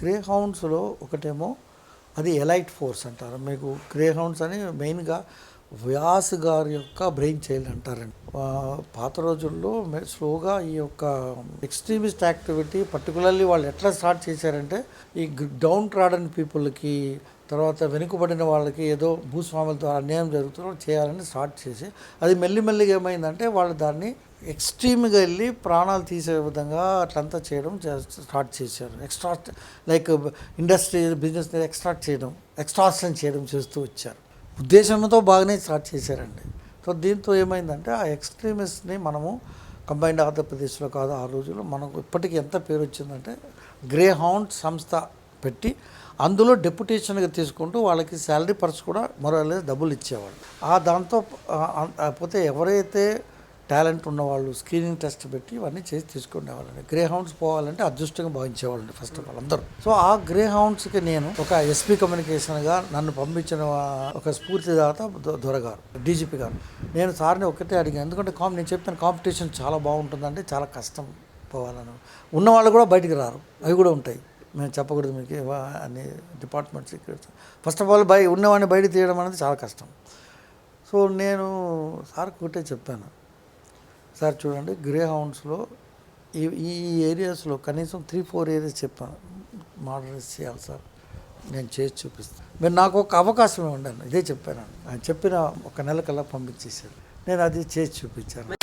Grey హౌండ్స్లో ఒకటేమో అది elite force అంటారు. మీకు గ్రే హౌండ్స్ అని మెయిన్గా వ్యాస్ గారి యొక్క బ్రెయిన్ చైల్డ్ అంటారండి. పాత రోజుల్లో స్లోగా ఈ యొక్క ఎక్స్ట్రీమిస్ట్ యాక్టివిటీ పర్టికులర్లీ వాళ్ళు ఎట్లా స్టార్ట్ చేశారంటే ఈ డౌన్ ట్రాడన్ పీపుల్కి తర్వాత వెనుకబడిన వాళ్ళకి ఏదో భూస్వాములతో అన్యాయం జరుగుతుందో చేయాలని స్టార్ట్ చేసి అది మెల్లిమెల్లిగా ఏమైందంటే వాళ్ళు దాన్ని ఎక్స్ట్రీమ్గా వెళ్ళి ప్రాణాలు తీసే విధంగా అట్లంతా చేయడం చే- స్టార్ట్ చేశారు. Extra like industry business extract చేయడం ఎక్స్ట్రాక్షన్ చేయడం చేస్తూ వచ్చారు. ఉద్దేశంతో బాగానే స్టార్ట్ చేశారండి. సో దీంతో ఏమైందంటే ఆ ఎక్స్ట్రీమిస్ట్ని మనము కంబైన్డ్ ఆంధ్రప్రదేశ్లో కాదు ఆ రోజుల్లో మనకు ఇప్పటికీ ఎంత పేరు వచ్చిందంటే గ్రే హౌండ్ సంస్థ పెట్టి అందులో డెప్యుటేషన్గా తీసుకుంటూ వాళ్ళకి శాలరీ పర్స్ కూడా మరో డబ్బులు ఇచ్చేవాళ్ళు. ఆ దాంతో పోతే ఎవరైతే టాలెంట్ ఉన్నవాళ్ళు స్క్రీనింగ్ టెస్ట్ పెట్టి ఇవన్నీ చేసి తీసుకునేవాళ్ళని గ్రే హౌండ్స్ పోవాలంటే అదృష్టంగా భావించేవాళ్ళండి ఫస్ట్ ఆఫ్ ఆల్ అందరూ. సో ఆ గ్రే హౌండ్స్కి నేను ఒక ఎస్పీ కమ్యూనికేషన్గా నన్ను పంపించిన ఒక స్ఫూర్తిదాత దొ- దొరగారు డీజీపీ గారు. నేను సార్ని ఒకటే అడిగాను. ఎందుకంటే కాం నేను చెప్తాను కాంపిటీషన్ చాలా బాగుంటుందంటే చాలా కష్టం పోవాలని. ఉన్న వాళ్ళు కూడా బయటికి రారు. అవి కూడా ఉంటాయి. మేము చెప్పకూడదు మీకు ఇవా అన్ని department secrets first of all బయ ఉన్నవాడిని బయట తీయడం అనేది చాలా కష్టం. సో నేను సార్కి ఒకటే చెప్పాను. సార్ చూడండి గ్రే హౌండ్స్లో ఈ ఈ ఏరియాస్లో కనీసం త్రీ ఫోర్ ఏరియాస్ చెప్పాను. మోడరైజ్ చేయాలి సార్. నేను చేసి చూపిస్తాను మీరు నాకు ఒక అవకాశం ఉండాను ఇదే చెప్పాను. ఆయన చెప్పిన ఒక నెల కల్లా పంపించేశారు. నేను అది చేసి చూపించాను.